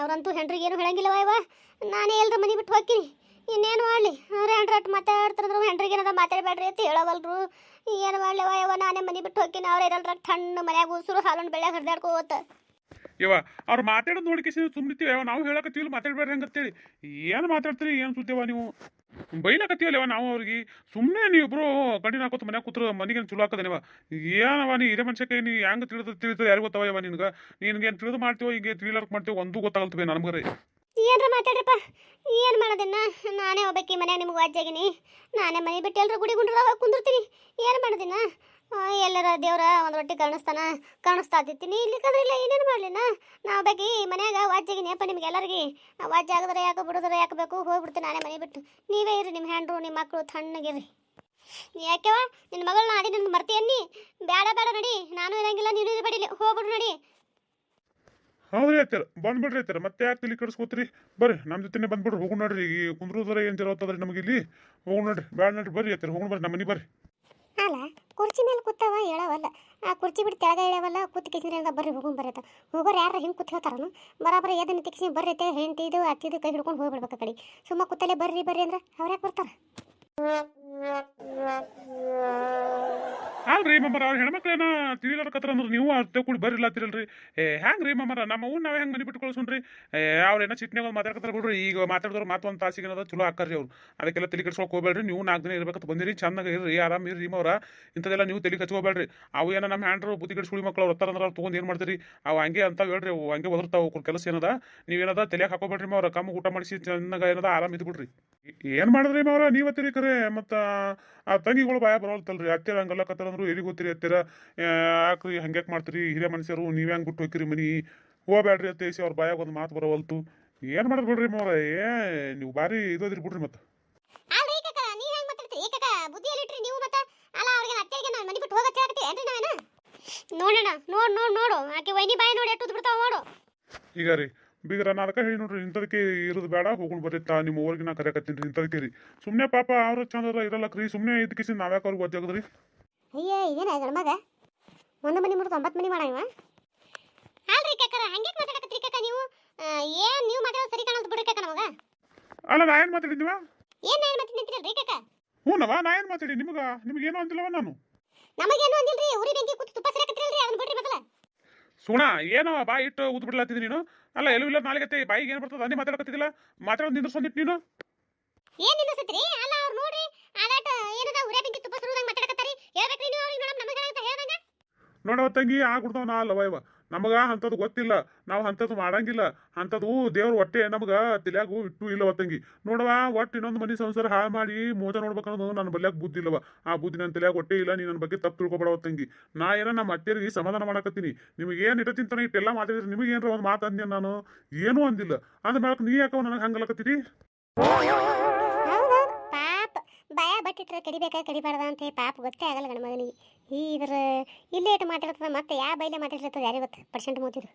ಅವ್ರಂತೂ ಹೆಂಡ್ರಿಗೆ ಏನು ಹೇಳಂಗಿಲ್ಲ ಇವ. ನಾನೇ ಎಲ್ರ ಮನೆ ಬಿಟ್ಟು ಹೋಗ್ತೀನಿ. ಇನ್ನೇನು ಮಾಡಲಿ? ಅವ್ರು ಹೆಂಡ್ರ ಅಟ್ ಮಾತಾಡ್ತಿದ್ರು ಹೆಂಡ್ರಿಗೆ ಏನದ ಮಾತಾಡಬೇಡ್ರಿ ಅಂತ ಹೇಳವಲ್ರು. ಏನು ಮಾಡ್ಲಿವ ಯವ ನಾನೇ ಮನೆ ಬಿಟ್ಟು ಹೋಗ್ತೀನಿ. ಅವ್ರ ಇರಲ್ರ ಟಣ್ಣ ಮನ್ಯಾಗ ಉಸುರು ಹಾಲನ್ನು ಬೆಳ್ಯಾಗ ಹರಿದಾಡ್ಕೋತ. ಇವ ಅವ್ರು ಮಾತಾಡೋದು ನೋಡಿಕೆ ಸುಮ್ಮನಿತ್ತೀವಿ ನಾವು ಹೇಳಕತ್ತೀವಿ ಮಾತಾಡ್ಬೇಡ್ರಿ ಹಂಗತ್ತೇಳಿ ಏನು ಮಾತಾಡ್ತೀರಿ, ಏನು ಸುದ್ದಿವ ನೀವು? ಬೈಲಕತ್ತೀವಲ್ಲವ ನಾವು ಅವ್ರಿಗೆ. ಸುಮ್ಮನೆ ನೀವಿಬ್ರು ಕಣ್ಣಿನ ಹಾಕೋತ ಮನ್ಯಾಗ ಕೂತ್ರ ಮನೆಗೇನು ಚಲೋ ಹಾಕದನಿವ ಏನವ ನೀ ಹಿರೇ ಮನುಷ್ಯಕ್ಕೆ ನೀ ಹೆಂಗೆ ತಿಳಿದು ತಿಳಿದು ಯಾರು ಗೊತ್ತವ ಇವ ನಿನ್ಗೆ? ನಿನ್ಗೇನು ತಿಳಿದು ಮಾಡ್ತೀವೋ, ಹಿಂಗೆ ತಿಳಿಲಾರ್ಕ್ ಮಾಡ್ತೀವೋ, ಒಂದು ಗೊತ್ತಾಗಲ್ತವೆ ನಮ್ಗರೆ ಏನ್ರ ಮಾತಾಡ್ರಪ್ಪ? ಏನು ಮಾಡೋದನ್ನ? ನಾನೇ ಹೋಗ್ಬೇಕಿ ಮನ್ಯಾಗ ನಿಮ್ಗೆ ವಾಜ್ಯಾಗಿನಿ. ನಾನೇ ಮನೆ ಬಿಟ್ಟು ಎಲ್ಲರೂ ಗುಡಿ ಗುಂಡ್ರದಾಗ ಕುಂದಿರ್ತೀನಿ. ಏನು ಮಾಡೋದಿನ? ಎಲ್ಲರ ದೇವ್ರ ಒಂದು ರೊಟ್ಟಿ ಕಾಣಿಸ್ತಾನ ಕಾಣಿಸ್ತಾ ಇದ್ದೀನಿ ಇಲ್ಲಿಕಂದ್ರೆ ಇಲ್ಲ ಏನೇನು ಮಾಡಲಿನ? ನಾವು ಬೇಕಿ ಮನ್ಯಾಗ ವಾಜ್ಯಾಗಿ ನೇಪ ನಿಮ್ಗೆ ಎಲ್ಲರಿಗೆ. ವಾಜ್ಯ ಆಗಿದ್ರೆ ಯಾಕೆ, ಬಿಡುದ್ರೆ ಯಾಕೆ ಬೇಕು, ಹೋಗ್ಬಿಡ್ತೀನಿ ನಾನೇ ಮನೆ ಬಿಟ್ಟು. ನೀವೇ ಇರಿ ನಿಮ್ಮ ಹ್ಯಾಂಡ್ರು ನಿಮ್ಮ ಮಕ್ಕಳು ತಣ್ಣಗಿರಿ ಯಾಕೆವ ನಿನ್ನ ಮಗಳನ್ನ ಅದೇ ನಿನ್ನ ಮರ್ತೀಯನ್ನಿ ಬೇಡ ಬೇಡ ನಡಿ. ನಾನು ಇರಂಗಿಲ್ಲ, ನೀನು ಇರಬೇಡಿಲಿ ಹೋಗ್ಬಿಡು ನಡಿ. ಹೌದ್ರಿ ಆಯ್ತಾರ ಬಂದ್ಬಿಡ್ರಿ ಆಯ್ತಾರ ಮತ್ತೆ ಯಾಕೆ ತಲೆ ಕಡಿಸ್ಕೋತ್ರಿ ಬರ್ರಿ ನಮ್ಮ ಜೊತೆನೆ ಬಂದ್ಬಿಡ್ರಿ. ಹೋಗೋಣ ನೋಡ್ರಿ ಈ ಕುಂದ್ರೋದ್ರ ಏನು ಜರ ಹೋಗ್ತದ್ರಿ ನಮಗೆ ಇಲ್ಲಿ. ಹೋಗೋಣ ನೋಡ್ರಿ ಬೇಡ ನೋಡ್ರಿ, ಬರ್ರಿ ಆಯ್ತಾರ ಹೋಗೋಣ ಬರ್ರಿ ನಮ್ಮ ಮನೆ ಬರ್ರಿ. ಅಲ್ಲ ಕುರ್ಚಿ ಮೇಲೆ ಕೂತಾವ ಹೇಳವಲ್ಲ. ಆ ಕುರ್ಚಿ ಬಿಟ್ಟು ಕೆಳಗೆ ಹೇಳವಲ್ಲ, ಕೂತ್ ಕಿಸಿದ್ರಿಂದ ಬರ್ರಿ ಹೋಗೋಣ ಬರತ್ತ ಹೋಗೋರು ಯಾರು ಹಿಂಗೆ ಕೂತ್ ಹೇಳ್ತಾರನು? ಬರಾಬರ ಎದನ್ನ ತಿಕ್ಸಿ ಬರ್ರಿ ಐತೆ ಹೆಂಡತಿದು ಅತ್ತಿದು ಕೈ ಹಿಡ್ಕೊಂಡು ಹೋಗ್ಬಿಡ್ಬೇಕು ಕಡೆ. ಸುಮ್ಮ ಕೂತಲ್ಲೇ ಬರ್ರಿ ಬರ್ರಿ ಅಂದ್ರೆ ಅವ್ರು ಯಾಕೆ ಬರ್ತಾರ? ಅಲ್ರಿ ಮಮ್ಮರ ಅವ್ರ ಹೆಣ್ಮಕ್ಳೇನ ತಿಳಿಲಾರಕತ್ರ ಅಂದ್ರೆ ನೀವು ಅರ್ಥ ಕೂಡಿ ಬರಿಲಾತಿರಲ್ರಿ ಏ ಹ್ಯಾಂಗ್ ರೀ ಮಮ್ಮರ ನಮ್ಮ ಅವ್ನ ನಾವೇ ಹೆಂಗೆ ಮನೆ ಬಿಟ್ಟು ಕಳ್ಸೋಣ್ರಿ ಅವ್ರ ಅವ್ರೇನೋ ಚಿಟ್ನ್ಯಾಗ ಒಂದು ಮಾತಾಡ್ಕತ್ತಾರ ಬಿಡ್ರಿ. ಈಗ ಮಾತಾಡಿದ್ರು ಮಾತು ಒಂದು ತಾಸಿಗೆ ಏನದ ಚಲೋ ಹಾಕಾರ್ರಿ ಅವ್ರು. ಅದಕ್ಕೆಲ್ಲ ತಲೆ ಕೆಡ್ಸ್ಕೊಕ್ ಹೋಗ್ಬೇಡ್ರಿ. ನೀವು ನಾಲ್ಕು ದಿನ ಇರ್ಬೇಕಂತ ಬಂದಿರಿ. ಚಂದಾಗ ಇರ್ರಿ, ಆರಾಮ್ ಇರ್ರಿ ಮವ್ರ. ಇಂಥದೆಲ್ಲ ನೀವು ತಲೆ ಕಚ್ಕೋಬೇಡ್ರಿ ಅವು ಏನೋ ನಮ್ಮ ಹ್ಯಾಂಡ್ರು ಬುದ್ಧಿ ಸುಳಿ ಮಕ್ಳು ಅವ್ರು ಅಂದ್ರೆ ಅವ್ರು ತೊಗೊಂಡು ಏನು ಮಾಡ್ತೀರಿ? ಅವು ಹಂಗೆ ಅಂತ ಹೇಳ್ರಿ. ಅವು ಹಂಗೆ ಒದರ್ತಾವ ಅವ್ರ ಕೆಲಸ ಏನದ. ನೀವೇನದ ತಲೆಯಾಗ ಹಾಕೋಬೇಡ್ರಿ ಅವ್ರ ಕಮ್ಮ ಊಟ ಮಾಡಿಸಿ ಚೆನ್ನಾಗ ಏನದ ಆರಾಮ್ ಇದ್ದು ಬಿಡ್ರಿ ಏನು ಮಾಡಿದ್ರಿ ಮವ್ರ? ನೀವತ್ತಿರಿ ಕರೆ. ಮತ್ತು ಆ ತಂಗಿಗಳು ಬಾಯ ಬರೋಲ್ತಲ್ರಿ ಹತ್ತಿರ ಹಂಗಲ್ಲ ಕತ್ತರಂದ್ರು ಎಲ್ಲಿ ಗೊತ್ತಿರಿ ಹತ್ತಿರ ಯಾಕ್ರಿ ಹಂಗ್ಯಾಕ್ ಮಾಡ್ತೀರಿ? ಹಿರಿಯ ಮನುಷ್ಯರು ನೀವು ಹೆಂಗೆ ಬಿಟ್ಟು ಹೋಗ್ರಿ ಮನಿ? ಹೋಗ್ಬೇಡ್ರಿ ಅಂತ ಹೇಸಿ ಅವ್ರ ಬಾಯಾಗ ಒಂದು ಮಾತು ಬರೋವಲ್ತು. ಏನು ಮಾಡೋದು ಬಿಡ್ರಿ ಮೋರ ಏ ನೀವು ಬಾರಿ ಇದೋದಿರಿ ಬಿಡ್ರಿ ಮತ್ತೆ. ಹೆಂಗ್ ನೋಡೋಣ ನೋಡ್ ನೋಡ್ ನೋಡು. ಆಕೆ ವೈನಿ ಬಾಯಿ ನೋಡಿ ಎಟ್ಟು ಬಿಡ್ತಾವ ನೋಡು. ಈಗ ರೀ ಬೀಗ್ರ ನಾಲ್ಕ ಹೇಳಿ ನೋಡ್ರಿ ಇಂಥದಕ್ಕೆ ಇರೋದು ಬೇಡ ಹೋಗೋಣ ಬರ್ರಿ ನಿಮ್ಮ ಊರಿಗೆ ನಾ ಕರೆಯಕತ್ತೀನಿ ರೀ ಇಂಥದಕ್ಕೆ ರೀ. ಸುಮ್ಮನೆ ಪಾಪ ಅವ್ರ ಚಂದ್ರ ಇರಲ್ಲಕ್ರಿ. ಸುಮ್ಮನೆ ಇದಕ್ಕಿಸಿ ನಾವ್ಯಾಕೆ ಅವ್ರಿಗೆ ಒದ್ದಾಗದ್ರಿ ಅಯ್ಯ ಇದೇನ ಗಣಮಗ ಒಂದು ಮನಿ ಮುಡ್ದು ಒಂಬತ್ತು ಮನಿ ಮಾಡವ ಅಲ್ರಿ ಕಕ್ಕರ ಹಂಗೆ ಮಾತಾಡಕತ್ರಿ ಕಕ್ಕ ನೀವು? ಏನು ನೀವು ಮಾತಾಡೋದು ಸರಿ ಕಾಣಲ್ದು ಬಿಡ್ರಿ ಕಕ್ಕ ನಮಗ? ಅಲ್ಲ ನಾ ಏನು ಮಾತಾಡಿದ್ದೀವ ಏನ್ ಏನ್ ಮಾತಾಡಿದ್ರಿ ಕಕ್ಕ ಹ್ಞೂ ನವ ನಾ ಏನು ಮಾತಾಡಿ ನಿಮಗೆ ಏನೋ ಅಂದಿಲ್ಲವ ನಾನು? ನಮಗೇನು ಅಂದಿಲ್ರಿ ಉರಿ ಬೆಂಕಿ ಕೂತು ತುಪ್ಪ ಸರಿಕತ್ರಿಲ್ರಿ ಅದನ್ನ ಬಿಡ್ರಿ ಮೊದಲ. ಸುಣ ಏನೋ ಬಾ ಇಟ್ಟು ಊದ್ ನೀನು? ಅಲ್ಲ ಎಲ್ಲೂ ಇಲ್ಲ ನಾಲ್ಕತ್ತೆ ಬಾಯಿಗೆ ಏನು ಬರ್ತದೆ? ಅದೇ ಮಾತಾಡಕತ್ತಿದ್ದಿಲ್ಲ? ಮಾತಾಡೋದು ನಿಂದ್ರಸೊಂದಿಟ್ಟು ನೀನು? ಏನ್ ನಿಂದಿಸತ್ರಿ ಅಲ್ಲ ಅವ್ರು ನೋಡ್ರಿ ಆದಾಟ ಏನದ ಉರಿ ಬೆಂಕಿ ನೋಡವ ತಂಗಿ, ಆ ನಾ ಅಲ್ಲವ ಇವ. ನಮಗ ಅಂಥದ್ದು ಗೊತ್ತಿಲ್ಲ. ನಾವು ಅಂಥದ್ದು ಮಾಡಂಗಿಲ್ಲ. ಅಂಥದ್ದು ದೇವ್ರ ಹೊಟ್ಟೆ ನಮಗ ತಲ್ಯಾಗು ಇಟ್ಟು ಇಲ್ಲವ ತಂಗಿ. ನೋಡವ ಒಟ್ಟು ಇನ್ನೊಂದು ಮನೆ ಸಂಸಾರ ಹಾಳು ಮಾಡಿ ಮೋಜ ನೋಡ್ಬೇಕನ್ನೋದು ನನ್ನ ಬಲ್ಯಾಗ ಬುದ್ಧಿ ಇಲ್ಲವ ಆ ಬುದ್ಧಿ ನನ್ನ ತಲೆಯಾಗ ಹೊಟ್ಟೆ ಇಲ್ಲ, ನೀ ನನ್ನ ಬಗ್ಗೆ ತಪ್ಪು ತಿಳ್ಕೊಬೇಡವ ತಂಗಿ. ನಾ ಏನ ನಮ್ಮ ಅತ್ತೆಯರಿಗೆ ಸಮಾಧಾನ ಮಾಡಕತ್ತೀನಿ. ನಿಮಗೆ ಏನು ಇಟ್ಟತಿಂತಾನೆ ಇಟ್ಟೆಲ್ಲ ಮಾತಾಡಿದ್ರೆ ನಿಮಗೆ ಏನಾರ ಒಂದು ಮಾತು ನಾನು? ಏನೂ ಅಂದಿಲ್ಲ. ಅಂದ ನೀ ಯಾಕವ ನನಗೆ ಪಾಪ ಭಯ ಕಡಿಬೇಕಾ ಕಡಿಬಾರ್ದ ಅಂತ ಪಾಪ ಗೊತ್ತೇ ಆಗಲ್ಲ ಗಣ ಮಗನಿಗೆ. ಈ ಇದ್ರ ಇಲ್ಲೇ ಇಟ್ಟು ಮಾತಾಡ್ತದ ಮತ್ತೆ ಯಾವ ಬೈಲೆ ಮಾತಾಡ್ತಿರ್ತದ ಯಾರಿಗೆ ಗೊತ್ತು ಪರ್ಸೆಂಟ್ ಮೂತಿದ್ರು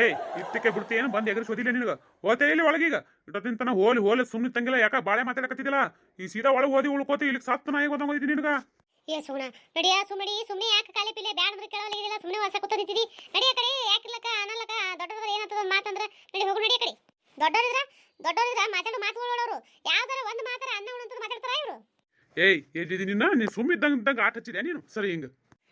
ಏಯ್ ಇತ್ತಕ್ಕೆ ಬಿಡ್ತಿ ಏನು ಬಂದು ಎಗರಿ ಸೋದಿಲ್ಲ ನಿನಗ? ಓತೆ ಇಲ್ಲಿ ಒಳಗೀಗ? ಇಟ್ಟತ್ತಿನ ತನ ಹೋಲಿ ಹೋಲಿ ಸುಮ್ಮನೆ ತಂಗಿಲ್ಲ ಯಾಕ ಬಾಳೆ ಮಾತಾಡಕತ್ತಿದ್ದಿಲ್ಲ? ಈ ಸೀದಾ ಒಳಗೆ ಓದಿ ಉಳ್ಕೋತಿ ಇಲ್ಲಿ ಸತ್ತು ನಾಯಿ ಹೋಗಿದಿ ನಿನಗ? ಏ ಸುಣ ನಡಿಯ ಸುಮ್ಮಡಿ ಸುಮ್ಮನೆ ಯಾಕೆ ಕಾಲಿ ಪಿಲೆ ಬ್ಯಾಡ ಅಂದ್ರೆ ಕೇಳಲ್ಲ ಇದಿಲ್ಲ ಸುಮ್ಮನೆ ಹೊಸ ಕೂತ ನಿಂತಿದಿ ನಡಿಯ ಕಡೆ ಯಾಕಿರ್ಲಕ್ಕ ಅನ್ನಲಕ್ಕ ದೊಡ್ಡದ್ರ ಏನಂತದ ಮಾತಂದ್ರೆ ನಡಿ ಹೋಗು ನಡಿಯ ಕಡೆ. ದೊಡ್ಡವರಿದ್ರ ಮಾತಾಡೋ ಮಾತುಗಳೋರು ಯಾವ್ದಾರ ಒಂದು ಮಾತಾರ ಅನ್ನ ಉಣಂತದ ಮಾತಾಡ್ತಾರ ಇವರು ಏಯ್ ಎಲ್ಲಿದ್ದೀನಿ ನಿನ್ನ ನೀ ಸುಮ್ಮಿದ್ದಂಗ ಇದ್ದಂಗ ಆಟ ಹಚ್ಚಿದೆ ನೀನು? ಸರಿ, ಹಿಂಗ.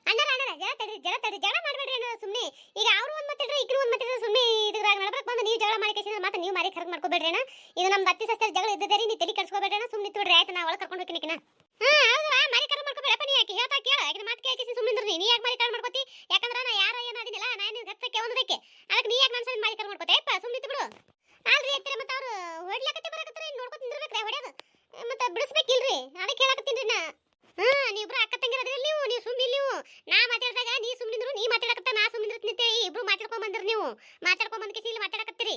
ಅಣ್ಣರ ಅಣ್ಣರ ಜಗಳ ತಡಿ ಜಗಳ ತಡಿ, ಜಗಳ ಮಾಡಬೇಡ್ರಿ ಅನ್ನೋ ಸುಮ್ಮನೆ ಈಗ ಅವರು ಒಂದು ಮಾತಾಡ್ರಿ ಈಗಿನ ಒಂದು ಮಾತಾಡ್ರಿ ಸುಮ್ಮನೆ ಇದ್ರಾಗ ನಡ್ಬರಕ್ ಬಂದು ನೀವು ಜಗಳ ಮಾಡಿ ಕೇಸಿದ್ರೆ ಮತ್ತೆ ನೀವು ಮಾರಿ ಕರ್ಕ್ ಮಾಡ್ಕೋಬೇಡ್ರಿ ಅಣ್ಣ. ಇದು ನಮ್ಮ ಅತ್ತಿ ಸಸ್ತರ ಜಗಳ ಇದ್ದದೇರಿ ನೀವು ತಲೆ ಕೆಡ್ಸ್ಕೋಬೇಡ್ರಿ ಅಣ್ಣ ಸುಮ್ಮನೆ ನಿಂತ್ಬಿಡ್ರಿ, ಆಯ್ತು, ನಾ ಒಳಗೆ ಕರ್ಕೊಂಡು ಹೋಗ್ತೀನಿ ಹಾ ಆ ಮಾರಿ ಕರ್ಕ್ ಮಾಡ್ಕೋಬೇಡಪ್ಪ ನೀ ಯಾಕೆ ಹೇಳ್ತಾ ಕೇಳ, ಯಾಕೆ ಮಾತು ಕೇಳಿಸಿ ಸುಮ್ಮನೆ ನೀ ಯಾಕೆ ಮಾರಿ ಕರ್ ಮಾಡ್ಕೋತಿ? ಯಾಕಂದ್ರೆ ನಾ ಯಾರ ಏನಾದಿನಿಲ್ಲ ನಾನು ನಾ ಏನು ಗತ್ತಕ್ಕೆ ಒಂದಕ್ಕೆ ಅದಕ್ಕೆ ನೀ ಯಾಕೆ ನನ್ನ ಮಾರಿ ಕರ್ ಮಾಡ್ಕೋತೆ ಅಪ್ಪ ಸುಮ್ಮನೆ ಬಿಡು ಅಲ್ರಿ ಎತ್ತರ ಮತ್ತೆ ಅವ್ರು ಹೊಡ್ಲಕತ್ತೆ ಬರಕತ್ತಾರೆ ನೋಡ್ಕೊತ ನಿಂದಿರ್ಬೇಕ್ರಿ ಹೊಡ್ಯೋದು ಮತ್ತೆ ಬಿಡಿಸ್ಬೇಕಿಲ್ರಿ ಅದಕ್ಕೆ ಹೇಳಕತ್ತೀನಿ ನಾ ಹಾ ನೀವಿಬ್ರು ಅಕ್ಕ ತಂಗಿರೋದ್ರಲ್ಲಿ ನೀವು ನೀವು ಸುಮ್ಮನೆ ನೀವು ನಾ ಮಾತಾಡಿದಾಗ ನೀ ಸುಮ್ಮನಿದ್ರು ನೀ ಮಾತಾಡಕತ್ತ ನಾ ಸುಮ್ಮನಿದ್ರು ನಿಂತೇಳಿ ಇಬ್ರು ಮಾತಾಡ್ಕೊಂಡ್ ಬಂದಕ್ಕೆ ಇಲ್ಲಿ ಮಾತಾಡಕತ್ತೀರಿ?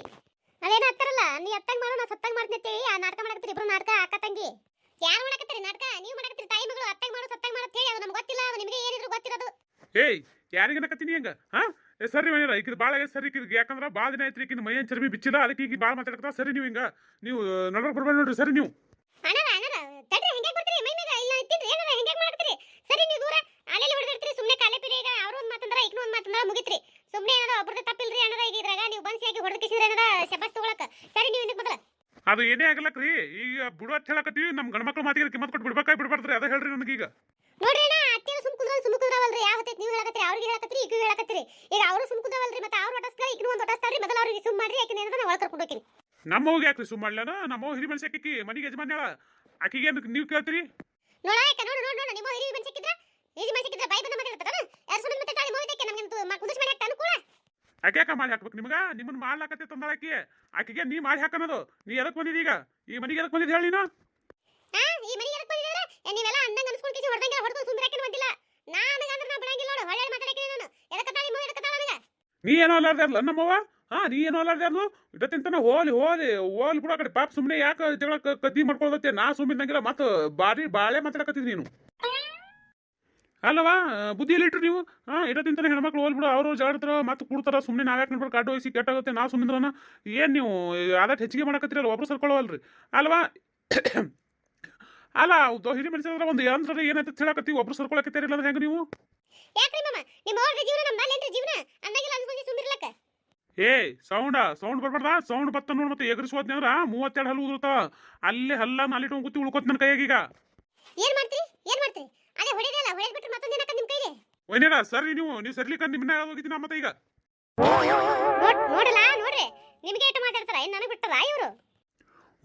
ಅದೇನ ಹತ್ತಾರಲ್ಲ ನೀ ಅತ್ತಂಗ್ ಮಾಡೋ ನಾ ಸತ್ತಂಗ್ ಮಾಡ್ತೀನಿ ಆ ನಾಟಕ ಮಾಡಕತ್ತೀರಿ ಇಬ್ರು ನಾಟಕ ಅಕ್ಕ ತಂಗಿ. ಯಾರು ಮಾಡಕತ್ತೀರಿ ನಾಟಕ? ನೀವು ಮಾಡಕತ್ತೀರಿ ತಾಯಿ ಮಗಳು ಅತ್ತಂಗ್ ಮಾಡೋ ಸತ್ತಂಗ್ ಮಾಡೋ ಹೇಳಿ ಅದು ನಮ್ಗೆ ಗೊತ್ತಿಲ್ಲ ಅದು ನಿಮಗೆ ಏನಿದ್ರು ಗೊತ್ತಿರೋದು. ಏಯ್ ಯಾರಿಗನಕತ್ತೀನಿ ಹೆಂಗ? ಹಾ? ಏ ಸರಿ ಮೈಯರ ಈಕಿದ್ ಭಾಳ ಸರಿ ಈಕಿದ್ ಯಾಕಂದ್ರ ಭಾಳ ದಿನ ಐತ್ರಿ ಈಕಿನ ಮೈಯನ್ ಚರ್ಬಿ ಬಿಚ್ಚಿಲ್ಲ ಅದಕ್ಕೆ ಈಗ ಭಾಳ ಮಾತಾಡಕತ್ತ ಸರಿ ನೀವು ಹಿಂಗ ನೀವು ನಡ್ರ ಬರ್ಬೇಡ ನೋಡ್ರಿ ಸರಿ ನೀವು ಅಣ್ಣರ ತಡ್ರಿ ಹೆಂಗೆ ಬರ್ತೀರಿ ಮೈ ಮೇಲೆ ಇಲ್ಲ ಇತ್ತಿನ್ರಿ ಏನಾರ ಹೆಂಗೆ ಮಾಡಕತ್ತೀರಿ ಸರಿ ನೀವು ದೂರ ಅಲ್ಲೆಲ್ಲ ಹೊಡೆದಿರ್ತೀರಿ ಸುಮ್ಮನೆ ಕಾಲೇ ಪಿರಿ ಈಗ ಅವ್ರು ಒಂದು ಮಾತಂದ್ರ ಈಗಿನ ಒಂದು ಮಾತಂದ್ರ ಮುಗಿತ್ರಿ ಸುಮ್ಮನೆ ಏನಾರ ಒಬ್ರದ್ದು ತಪ್ಪಿಲ್ರಿ ಅಣ್ಣರ ಈಗ ಹೊಡೆದ ಕಿಸಿದ್ರೆ ಏನದ ಶಬಾಸ್ ತಗೊಳಕ ಸರಿ ನೀವು ಇದಕ್ಕೆ ಮೊದಲ ಅದು ಏನೇ ಆಗಲಕ್ರಿ ಈಗ ಬಿಡು ಅಂತ ಹೇಳಕತ್ತೀವಿ ನಮ್ಮ ಗಂಡ್ಮಕ್ಳು ಮಾತಿಗೆ ಕಿಮ್ಮತ್ ಕೊಟ್ಟು ಬಿಡ್ಬೇಕಾಗಿ ಬಿಡ್ಬಾರ್ದ್ರಿ ಅದ ಹೇಳ್ರಿ ನನಗೀಗ ನೋಡ್ರಿ ಅಣ್ಣ ಅತ್ತಿಯರು ಸುಮ್ ಕುಂದ್ರ ಸುಮ್ ಕುಂದ್ರವಲ್ರಿ ಯಾವ ಹೊತ್ತೈತಿ ನೀವು ಹೇಳಕತ್ತೀರಿ ಅವ್ರಿಗೆ ಹೇಳಕತ್ತೀರಿ ಈಗೂ ಹೇಳಕತ್ತೀರಿ. ಈಗ ಅವರು ಸುಮ್ ಕುಂದ್ರವಲ್ರಿ ಮತ್ತೆ ಅವ್ರು ಒಟಸ್ತಾರೆ ಈಗಿನ ಒಂದು ಒಟಸ್ತಾರ್ರಿ ಮೊದಲ ಅವ್ರಿಗೆ ಸುಮ್ ಮಾಡ್ರಿ ಯಾಕೆ ಏನದ ನಾ ಒಳಗೆ ಕರ್ಕೊಂಡು ಹೋಗ್ತೀನಿ ನಮ್ಮವ್ಗೆ ಯಾಕ್ರಿ ಸುಮ್ಮಡ್ಲೇನ ನಮ್ಮವ್ ಹಿರಿ ಮನುಷ್ಯ ಆಕಿ ಮನೆಗೆ ಯಜಮಾನ್ಯಾಳ. ಆಕಿಗೆ ಏನು ನೀವು ಕೇಳ್ತೀರಿ? ನೋಡ ಯಾಕ ನೋಡು ನೋಡು ನೋಡು ನಿಮ್ಮ ಹಿರಿ ಮನ್ಸಿಕ್ಕಿದ್ರ ಹಿರಿಯ ಮನ್ಸಿಕ್ಕಿದ್ರ ಬೈ ಬಂದ ಮಾತಾಡ್ತಾರ ಯಾರು ಸುಮ್ಮನೆ ಮಾತಾಡ್ತಾಳೆ ಮೋದಕ್ಕೆ ನಮಗೆ ಕುದಿಸ್ ಮಾಡಿ ಹಾಕ್ತಾನು ಕೂಡ ಆಕೆ ಯಾಕೆ ಮಾಡಿ ಹಾಕ್ಬೇಕು. ನಿಮ್ಗ? ನಿಮ್ಮನ್ನ ಮಾಡ್ಲಾಕತ್ತೆ ತಂದಾಳ ಆಕಿ. ಆಕಿಗೆ ನೀ ಮಾಡಿ ಹಾಕನದು. ನೀ ಎದಕ್ ಬಂದಿದ್ದೀ ಈಗ? ಈ ಮನೆಗೆ ಎದಕ್ ಬಂದಿದ್ದು ಹೇಳಿ ನೀನು? ಆ ಈ ಮನೆಗೆ ಎದಕ್ಕೆ ಬಂದಿದ್ದೀರ ನೀವೆಲ್ಲ ಅಂದಂಗ ಅನ್ಸ್ಕೊಂಡು ಕಿಸಿ ಹೊಡೆದಂಗೆ ಹೊಡೆದು ಸುಂದರಕ್ಕೆ ಬಂದಿಲ್ಲ. ನಾನು ಅಂದ್ರೆ ನಾ ಬಿಡಂಗಿಲ್ಲ ನೋಡು. ಹೊಳ್ಳೆ ಮಾತಾಡಕ್ಕೆ ನಾನು. ಎದಕ್ಕೆ ತಾಳಿ ಮೋ ಎದಕ್ಕೆ ತಾಳ ನನಗೆ? ನೀ ಏನೋ ಅಲ್ಲಾರ್ದೆ ಅಲ್ಲ ನಮ್ಮವ್ವ? ಹಾ ನೀ ಏನೋ ಅಲ್ಲಾರ್ದೆ ಅಲ್ಲ ಇಟ್ಟತ್ತಿಂತನ ಹೋಲಿ ಹೋಲಿ ಹೋಲಿ ಬಿಡ ಕಡೆ. ಪಾಪ ಸುಮ್ಮನೆ ಯಾಕೆ ಜಗಳ ಕದ್ದಿ ಮಾಡ್ಕೊಳದತ್ತೆ ನಾ ಸುಮ್ಮಿದ್ದಂಗಿಲ್ಲ ಮತ್ತು ಬಾರಿ ಬಾಳೆ ಮಾತಾಡಕತ್ತಿದ್ ನೀನು. ಅಲ್ಲವಾ? ಬುದ್ಧಿ ಎಲ್ಲಿಟ್ರು ನೀವು? ಹಾಂ ಇಡೋದಿಂತಾನೆ ಹೆಣ್ಮಕ್ಳು ಹೋಲ್ ಬಿಡು ಅವರು ಜಾಡ್ತಾರ ಮತ್ತೆ ಕೂಡ್ತಾರ ಸುಮ್ಮನೆ ನಾವ್ಯಾಕೆ ನೋಡ್ಬೇಕು ಕಾಡು ವಯಸ್ಸಿ ಕೆಟ್ಟಾಗುತ್ತೆ. ನಾ ಸುಮ್ಮನೆ ಏನು ನೀವು? ಆದಷ್ಟು ಹೆಚ್ಚಿಗೆ ಮಾಡಕತ್ತಿರಲ್ಲ ಒಬ್ರು ಸರ್ಕೊಳ್ಳವಲ್ರಿ ಅಲ್ವಾ? ಅಲ್ಲ ಹಿರಿ ಮನುಷ್ಯರ ಒಂದು ಯಂತ್ರ ಏನಂತ ಹೇಳಕತ್ತೀವಿ ಒಬ್ರು ಸರ್ಕೊಳಕತ್ತೀರಿಲ್ಲ ಅಂದ್ರೆ ಹೆಂಗೆ ನೀವು? ಯಾಕ್ರಿ ಮಾಮ? ನಿಮ್ಮ ಅವ್ರ ಜೀವನ ನಮ್ಮ ಬಾಲ್ಯಂತ್ರ ಜೀವನ? ಅಂದಂಗಿಲ್ಲ ಅನ್ಸ್ಕೊಂಡು ಸುಮ್ಮಿರ್ಲಕ್ಕ ಏ ಸೌಂಡ ಸೌಂಡ್ ಬರ್ಬಾರ್ದ ಸೌಂಡ್ ಬತ್ತ ನೋಡ್ ಮತ್ತೆ ಎಗರಿಸೋದ್ನಿ ಅಂದ್ರ ಮೂವತ್ತೆರಡು ಹಲ್ಲು ಉದುರ್ತಾವ. ಅಲ್ಲೇ ಹಲ್ಲ ನಾಲಿಟ್ಟು ಗುತ್ತಿ ಉಳ್ಕೋತ್ ನನ್ನ ಕೈಯಾಗ ಈಗ ಏನ್ ಮಾಡ್ತೀರಿ? ಏನ್ ಮಾಡ್ತೀರಿ? ಹೊಡೆದಲ್ಲ ಹೊಡೆದ್ ಬಿಟ್ರೆ ಮತ್ತೊಂದು ಏನಕ್ಕ ನಿಮ್ಮ ಕೈಲಿ? ಒಯ್ನೇರ ಸರಿ ನೀವು ನೀವು ಸರ್ಲಿಕ್ಕ ನಿಮ್ಮನ್ನ ಹೋಗಿದ್ದೀನಿ ಮತ್ತೆ ಈಗ? ನೋಡ್ ನೋಡಲ್ಲ ನೋಡ್ರಿ. ನಿಮಗೆ ಏಟು ಮಾತಾಡ್ತಾರ? ಏನ್ ನನಗೆ ಬಿಟ್ಟಲ್ಲ ಇವರು?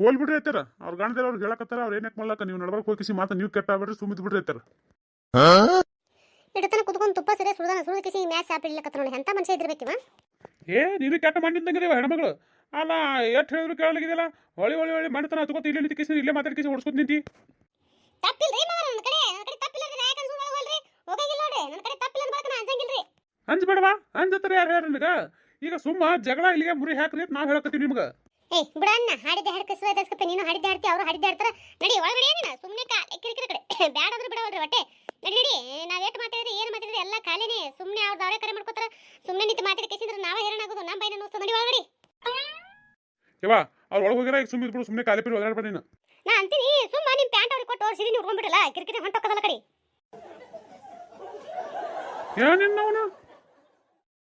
ಹೋಲ್ ಬಿಡ್ರಿ ಐತಾರ ಅವ್ರ ಗಾಣದಲ್ಲಿ ಅವ್ರು ಹೇಳಕತ್ತಾರ ಅವ್ರು ಏನಕ್ಕೆ ಮಾಡ್ಲಕ್ಕ? ನೀವು ನಡ್ಬರ್ಕ್ ಹೋಗಿಸಿ ಮಾತು ನೀವು ಕೆಟ್ಟ ಬಿಡ್ರಿ ಸುಮ್ಮಿದ್ ಬಿಡ್ರಿ ಐತಾರ ಇಡತನ ಕುತ್ಕೊಂಡು ತುಪ್ಪ ಸರಿ ಸುಳ್ದಾನ ಸುಳ್ದ ಕಿಸಿ ಮ್ಯಾಚ್ ಸಾಪ್ ಇಡ್ಲಕತ್ತ ನೋಡಿ ಎಂತ ಮನುಷ್ಯ ಇದ್ರಬೇಕಿವ ಏ ನೀನು ಕೆಟ್ಟ ಮಾಡಿದ್ದಂಗಿದೇವ ಹೆಣ್ಮಗಳು. ಅಲ್ಲ ಎಷ್ಟು ಹೇಳಿದ್ರು ಕೇಳಲಿಗಿದೆಯಲ್ಲ ಹೊಳಿ ಹೊಳಿ ಹೊಳಿ ಮಾಡ್ತಾನ ಹತ್ಕೋತ ಇಲ್ಲೇ ನಿಂತಿ ಕಿಸಿ ಇಲ್ಲೇ ಮಾತಾಡ್ಕಿಸಿ ಹೊಡ್ಸ್ಕೊತ ನಿಂತಿ. ತಪ್ಪಿಲ್ರಿ ಮಾವ ನನ್ನ ಕಡೆ ನನ್ನ ಕಡೆ ತಪ್ಪಿಲ್ಲ ಅಂದ್ರೆ ಯಾಕೆ ಅನ್ಸ್ಕೊಂಡು ಹೋಗಲ್ರಿ ಹೋಗಂಗಿಲ್ಲ ನೋಡ್ರಿ ನನ್ನ ಕಡೆ ತಪ್ಪಿಲ್ಲ ಅಂತ ನಾ ಅಂಜಂಗಿಲ್ರಿ. ಅಂಜಬೇಡವಾ? ಅಂಜತ್ತಾರ ಯಾರು ಹೇಳ್ರಿ ನಿನಗ? ಈಗ ಸುಮ್ಮ ಜಗಳ ಇಲ್ಲಿಗೆ ಮುರಿ ಹಾಕ್ರಿ ಅಂತ ನಾವು ಹೇಳಕತ್ತೀವಿ ನಿಮ್ಗೆ. ಏಯ್ ಬಿಡ ಅಣ್ಣ ಹಾಡಿದ್ದೆ ಹಾಡ್ ಕಸುವ ದಸ್ಕಪ್ಪ ನೀನು ಹಾಡಿದ್ದೆ ಹಾಡ್ತಿ ಅವರು ಹಾಡಿದ್ದೆ ಹಾಡ್ತಾರ. ನಡಿ ಒಳಗಡೆ ಏನಿನ ಸುಮ್ಮನೆ ಕಾ ಕಿರಿಕಿರಿ ಕಡೆ. ಬ್ಯಾಡ ಅಂದ್ರೆ ಬಿಡವಲ್ರಿ ಹೊಟ್ಟೆ. ನಡಿ ನಡಿ ನಾವ್ ಏಟ್ ಮಾತಾಡಿದ್ರಿ ಏನ್ ಮಾತಾಡಿದ್ರಿ ಎಲ್ಲ ಖಾಲಿನೇ. ಸುಮ್ಮನೆ ಅವ್ರದ್ದು ಅವರೇ ಕರೆ ಮಾಡ್ಕೋತಾರ. ಸುಮ್ಮನೆ ನಿಂತು ಮಾತಾಡಿ ಕೇಸಿದ್ರೆ ನಾವೇ ಹೇರಣಾಗೋದು ಆಗೋದು ನಮ್ಮ ಬೈನ ನೋಡ್ತಾ ನಡಿ ಒಳಗಡೆ. ಯವ್ವ ಅವ್ರು ಒಳಗೆ ಹೋಗಿರ ಈಗ ಸುಮ್ಮನೆ ಬಿಡು ಸುಮ್ಮನೆ ಖಾಲಿ ಪಿರಿ ಓದಾಡ್ಬೇಡ ನೀನು. ನಾ ಅಂತೀನಿ ಸುಮ್ಮ ನಿಮ್ಮ ಪ್ಯಾಂಟ್ ಅವ್ರಿಗೆ ಕೊಟ್ಟು ಅವ್ರು ಸಿರಿ ನೀವು ಕಿರಿಕಿರಿ ಹೊಂಟೋಕದಲ್ಲ ಕಡೆ. ಏನಿನ್ನ ಅವನು